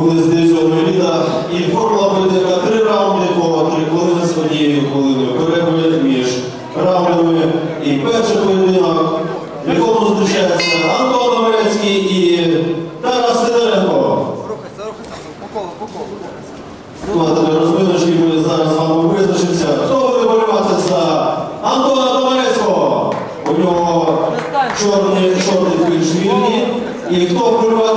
були з дивізіону. І формула поєдинка три раунди по три хвилини з однією хвилиною. Перерви між раундами. І перший поєдинок, в якому зустрічаються Антон Домарецький і Тарас Сидоренко. Давайте розвиночки ми зараз з вами визначимося. Хто буде болювати за Антона Домарецького? У нього чорні, чорний більш вільні. І хто болюватиме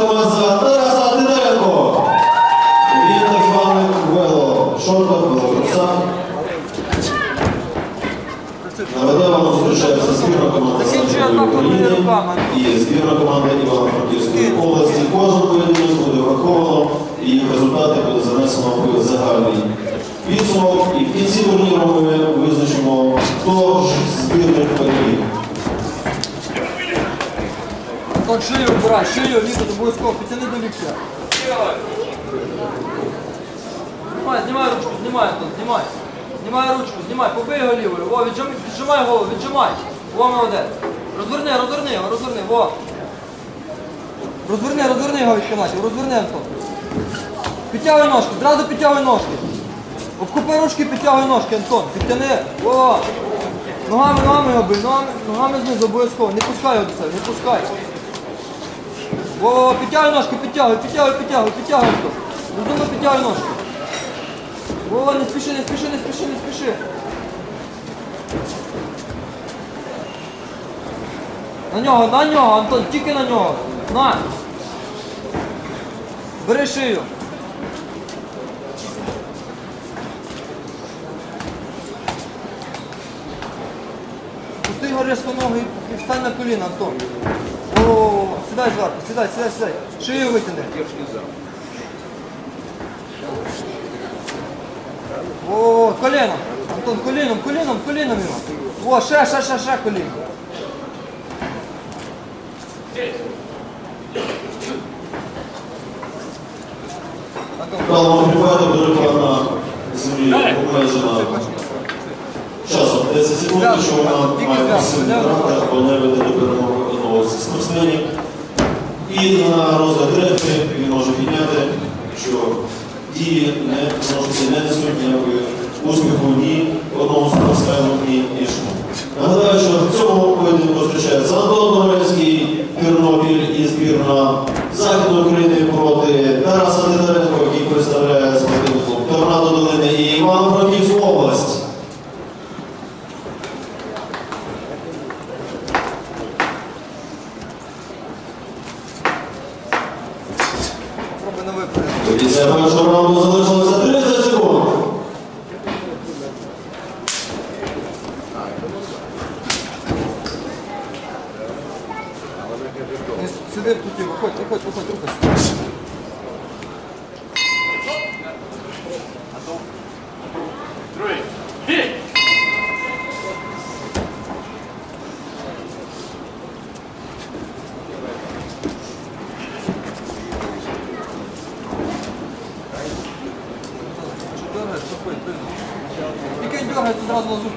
України і збірна команда Івано-Франківської області. Кожен поєдинок буде враховано і їх результати буде занесено в загальний підсумок. І в кінці турніру ми визначимо, хто ж збірних переміг. Тот шию убирай, шию, Віка, обов'язково, підтяни до ліктя. Знімай, знімай ручку, знімай, Антон, знімай. Знімай ручку, знімай, побий його лівою. Во, віджимай, віджимай голову, віджимай. Во, молодець. Розверни, розверни його, розверни, во. Розверни, розверни його від канатів, розверни, Антон. Підтягуй ножки, зразу підтягуй ножки. Обкупи ручки, підтягуй ножки, Антон. Підтяни. Во. Ногами, ногами його бий, ногами, ногами знизу обов'язково. Не пускай його до себе, не пускай. Во, во, во, підтягуй ножки, підтягуй, підтягуй, підтягуй, підтягуй. Антон. Розумно підтягуй ножки. Во, не спіши, не спіши, не спіши, не спіши. На нього, на нього, Антон, тільки на нього. На. Бери шию. Пусти його різко ноги і встань на коліна, Антон. О, сідай зверху, сідай, сідай, сідай. Шию витягни. О, коліном. Антон, коліном, коліном, коліном його. О, ще, ще, ще, ще коліном. Фріфайта боротьба на землі обмежена часом. 10 секунд, що вона має посильний характер, бо не веде до перемоги одного зі спортсменів. І на розгляд рефері він може підняти, що дії не носити не несуть ніякої успіху ні одному спортсмену, ні іншому. Нагадаю, що в цьому поєдинку зустрічається Антон кінця першого раунду залишилося 30 секунд. Сиди тут, виходь, виходь, виходь, виходь. Що дергаєш, стопи, ти. Тільки дергається зразу працюй.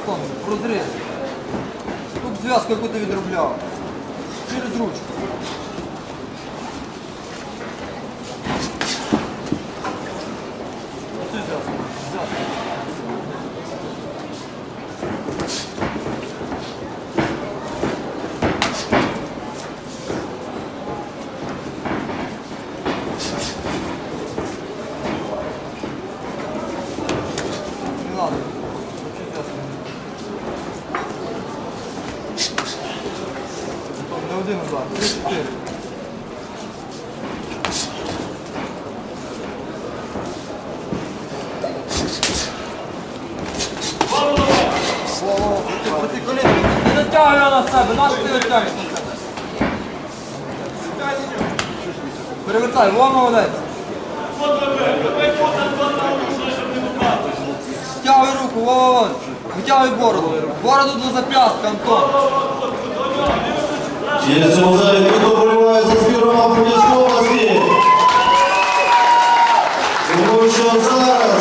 Антон, розріз. Тут зв'язку, яку ти відробляв. Через ручку. Один удар. Три-чотири. Не натягуй на себе, наш ти натягуєш на себе. Перевертай, во молодець. Стягуй руку, во-во-во. Витягуй бороду. Бороду до зап'ястка, Антон. Если в зале кто-то поливает за зараз